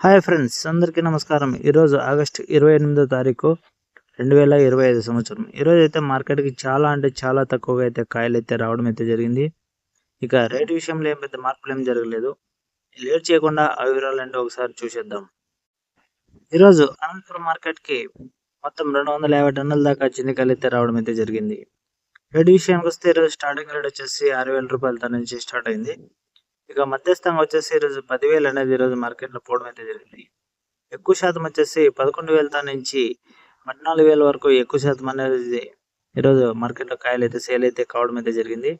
Hi friends అందరికీ నమస్కారం. ఈరోజు ఆగస్టు ఇరవై ఎనిమిదో తారీఖు రెండు వేల ఇరవై ఐదు సంవత్సరం. ఈరోజు అయితే మార్కెట్కి చాలా అంటే చాలా తక్కువగా అయితే కాయలు అయితే రావడం అయితే జరిగింది. ఇక రేటు విషయంలో ఏం పెద్ద మార్పులు ఏం జరగలేదు. లేట్ చేయకుండా ఆ వివరాలు అంటే ఒకసారి చూసేద్దాం. ఈరోజు అనంతపురం మార్కెట్కి మొత్తం రెండు వందల యాభై టన్నుల దాకా చిన్నికాయలు అయితే రావడం అయితే జరిగింది. రేటు విషయానికి వస్తే ఈరోజు స్టార్టింగ్ రేట్ వచ్చేసి ఆరు వేల రూపాయలతో నుంచి స్టార్ట్ అయింది. ఇక మధ్యస్థంగా వచ్చేసి ఈరోజు పదివేలు అనేది ఈరోజు మార్కెట్లో పోవడం అయితే జరిగింది. ఎక్కువ శాతం వచ్చేసి పదకొండు వేలతో నుంచి పద్నాలుగు వేల వరకు ఎక్కువ శాతం అనేది ఈరోజు మార్కెట్లో కాయలు అయితే సేల్ అయితే కావడం అయితే జరిగింది.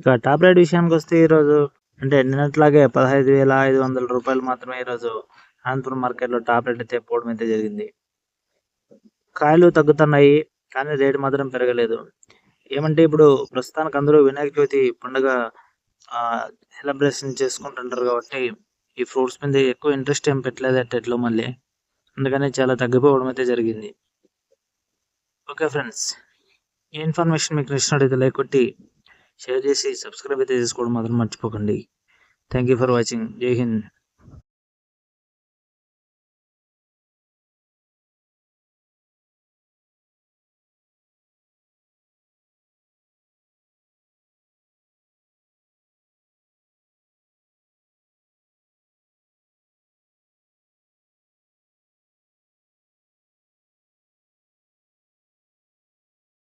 ఇక టాప్ రేట్ విషయానికి వస్తే ఈరోజు అంటే నిన్నట్లాగే పదహైదు వేల ఐదు వందల రూపాయలు మాత్రమే ఈరోజు అనంతపురం మార్కెట్లో టాప్ రేట్ అయితే పోవడం అయితే జరిగింది. కాయలు తగ్గుతున్నాయి కానీ రేటు మాత్రం పెరగలేదు. ఏమంటే ఇప్పుడు ప్రస్తుతానికి అందరూ వినాయక చవితి పండుగ సెలబ్రేషన్ చేసుకుంటుంటారు కాబట్టి ఈ ఫ్రూట్స్ మీద ఎక్కువ ఇంట్రెస్ట్ ఏం పెట్టలేదు అట్టట్లో మళ్ళీ. అందుకని చాలా తగ్గిపోవడం అయితే జరిగింది. ఓకే ఫ్రెండ్స్ ఈ ఇన్ఫర్మేషన్ మీకు నచ్చినట్టయితే లైక్ కొట్టి షేర్ చేసి సబ్స్క్రైబ్ అయితే చేసుకోవడం మాత్రం మర్చిపోకండి. థ్యాంక్ యూ ఫర్ వాచింగ్ జై హింద్